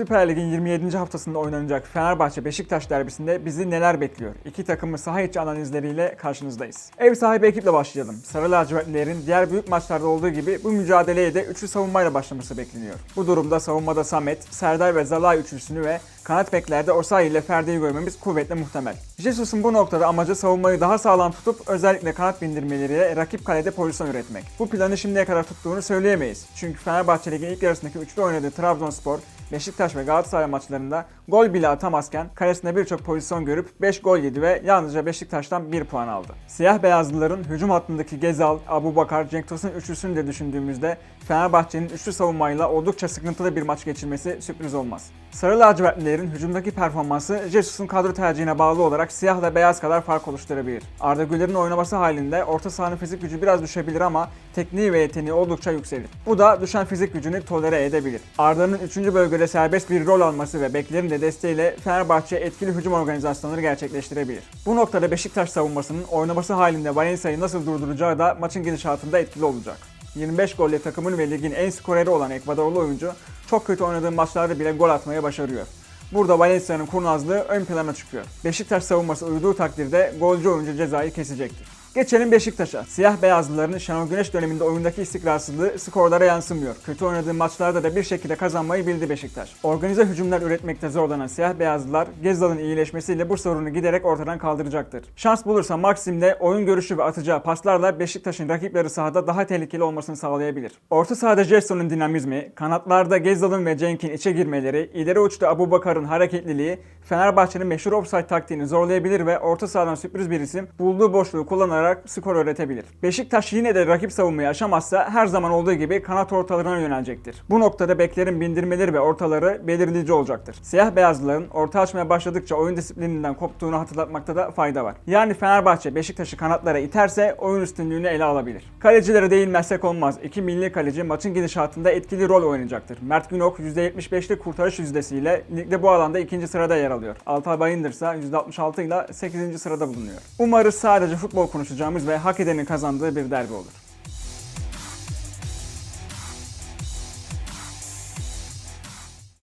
Süper Lig'in 27. haftasında oynanacak Fenerbahçe-Beşiktaş derbisinde bizi neler bekliyor? İki takımın saha içi analizleriyle karşınızdayız. Ev sahibi ekiple başlayalım. Sarı lacivertlilerin diğer büyük maçlarda olduğu gibi bu mücadeleye de üçlü savunmayla başlaması bekleniyor. Bu durumda savunmada Samet, Serdar ve Zalai üçlüsünü ve kanat beklerde Osayi ile Ferdi'yi görmemiz kuvvetle muhtemel. Jesus'un bu noktada amacı savunmayı daha sağlam tutup özellikle kanat bindirmeleriyle rakip kalede pozisyon üretmek. Bu planı şimdiye kadar tuttuğunu söyleyemeyiz. Çünkü Fenerbahçe Ligi'nin ilk yarısındaki üçlü oynadığı Trabzonspor, Beşiktaş ve Galatasaray maçlarında gol bile atamazken kalesinde birçok pozisyon görüp 5 gol yedi ve yalnızca Beşiktaş'tan 1 puan aldı. Siyah beyazlıların hücum hattındaki Gezal, Abu Bakar, Cenk Tosun üçlüsünü de düşündüğümüzde Fenerbahçe'nin üçlü savunmayla oldukça sıkıntılı bir maç geçirmesi sürpriz olmaz. Sarı lacivertlilerin hücumdaki performansı Jesus'un kadro tercihine bağlı olarak siyahla beyaz kadar fark oluşturabilir. Arda Güler'in oynaması halinde orta sahanın fizik gücü biraz düşebilir ama tekniği ve yeteneği oldukça yükselir. Bu da düşen fizik gücünü tolere edebilir. Arda'nın 3. bölgede serbest bir rol alması ve beklerin de desteğiyle Fenerbahçe etkili hücum organizasyonları gerçekleştirebilir. Bu noktada Beşiktaş savunmasının oynaması halinde Valencia'yı nasıl durduracağı da maçın gidişatında etkili olacak. 25 golle takımın ve ligin en skoreri olan Ekvadorlu oyuncu çok kötü oynadığı maçlarda bile gol atmaya başarıyor. Burada Valencia'nın kurnazlığı ön plana çıkıyor. Beşiktaş savunması uyduğu takdirde golcü oyuncu cezayı kesecektir. Geçelim Beşiktaş'a. Siyah beyazlıların Şenol Güneş döneminde oyundaki istikrarsızlığı skorlara yansımıyor. Kötü oynadığı maçlarda da bir şekilde kazanmayı bildi Beşiktaş. Organize hücumlar üretmekte zorlanan siyah beyazlılar Gezzal'ın iyileşmesiyle bu sorunu giderek ortadan kaldıracaktır. Şans bulursa Maxim de oyun görüşü ve atacağı paslarla Beşiktaş'ın rakipleri sahada daha tehlikeli olmasını sağlayabilir. Orta sahada Jesson'un dinamizmi, kanatlarda Gezzal'ın ve Cenk'in içe girmeleri, ileri uçta Abu Bakar'ın hareketliliği Fenerbahçe'nin meşhur offside taktiğini zorlayabilir ve orta sahadan sürpriz bir isim bulduğu boşluğu kullanarak skor üretebilir. Beşiktaş yine de rakip savunmayı aşamazsa her zaman olduğu gibi kanat ortalarına yönelecektir. Bu noktada beklerin bindirmeleri ve ortaları belirleyici olacaktır. Siyah beyazlıların orta açmaya başladıkça oyun disiplininden koptuğunu hatırlatmakta da fayda var. Yani Fenerbahçe Beşiktaş'ı kanatlara iterse oyun üstünlüğünü ele alabilir. Kalecilere değinmezsek olmaz. İki milli kaleci maçın gidişatında etkili rol oynayacaktır. Mert Günok %75'lik kurtarış yüzdesiyle ligde bu alanda ikinci sırada yer alıyor. Altay Bayındır ise %66 ile 8. sırada bulunuyor. Umarız sadece futbol konuşacağımız ve hak edenin kazandığı bir derbi olur.